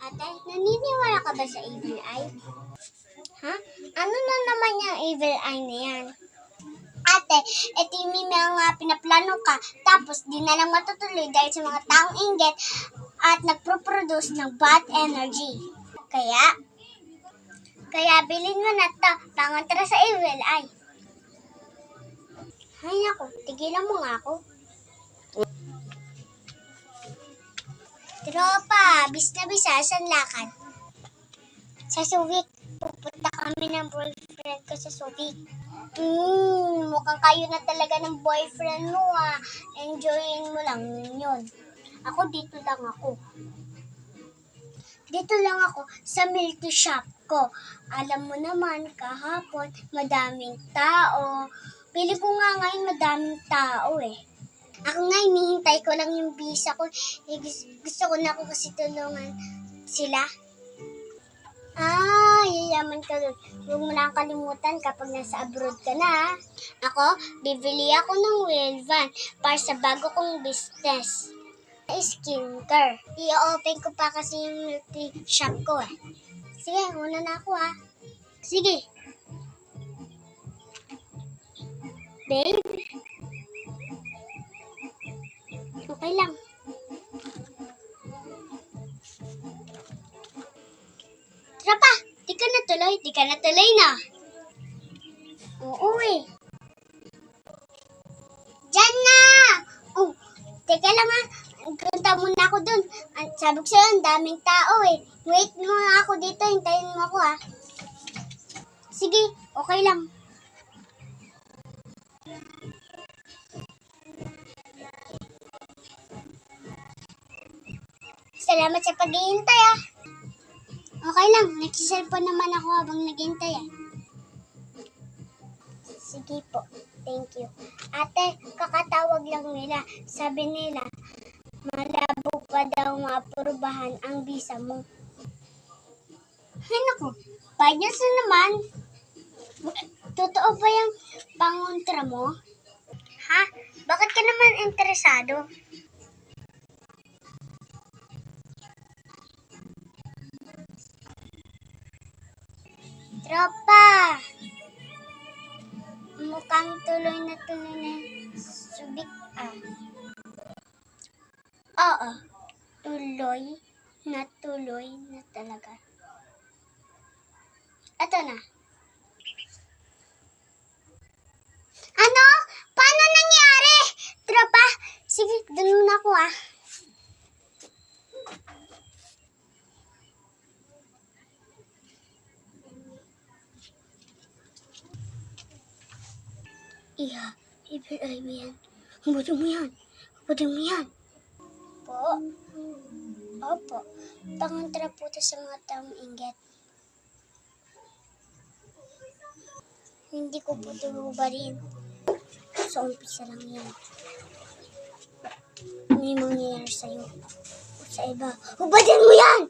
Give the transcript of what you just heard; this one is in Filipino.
Ate, naniniwala ka ba sa evil eye? Ha? Ano na naman yung evil eye na yan? Ate, ito yung mga pinaplano ka, tapos di na lang matutuloy dahil sa mga taong inggit at nagproproduce ng bad energy. Kaya, kaya bilhin mo na to, pangontra sa evil eye. Ay naku, tigilan mo nga ako. Tropa, bis na bis ha, saan lakad? Sa Subic. Pupunta kami ng boyfriend ko sa Subic. Hmm, mukhang kayo na talaga ng boyfriend mo ah. Enjoyin mo lang yun. Ako dito lang ako. Dito lang ako sa milky shop ko. Alam mo naman, kahapon, madaming tao. Pili ko nga ngayon madaming tao eh. Ako nga, hinihintay ko lang yung visa ko. Eh, gusto, ko na ako kasi tulungan sila. Ah, yayaman ka doon. Huwag mo lang kalimutan kapag nasa abroad ka na. Ako, bibili ako ng wheel van para sa bago kong business. Skincare. I-open ko pa kasi yung multi shop ko eh. Sige, una na ako ah. Sige. Babe? Okay lang. Tara pa! Di ka na tuloy. Di ka na tuloy na. Oo eh. Diyan na! Oh, teka lang ah. Punta muna ako dun. Sabi ko sa'yo, ang daming tao eh. Wait mo nga ako dito. Hintayin mo ako ah. Sige, okay lang. Salamat sa paghihintay ah. Okay lang, nagsiselfon naman ako habang naghintay ah. Sige po, thank you. Ate, kakatawag lang nila. Sabi nila, malabo pa daw maaprubahan ang visa mo. Ay naku, payas na naman. Totoo ba yung pangontra mo? Ha? Bakit ka naman interesado? Tropa! Mukhang tuloy na tuloy na subik ah. Oo, tuloy na tuloy na talaga. Ito na. Ano? Paano nangyari? Tropa, sige, dun muna ako ah. Iya, ibigay mo yan. Hubutin mo yan. Hubutin mo yan. Po. Opo. Pangontra po to sa mga taong inggit. Hindi ko po ito hubarin. Sa umpisa lang yan. May mangyayari sa'yo. O sa iba. Hubatin mo yan!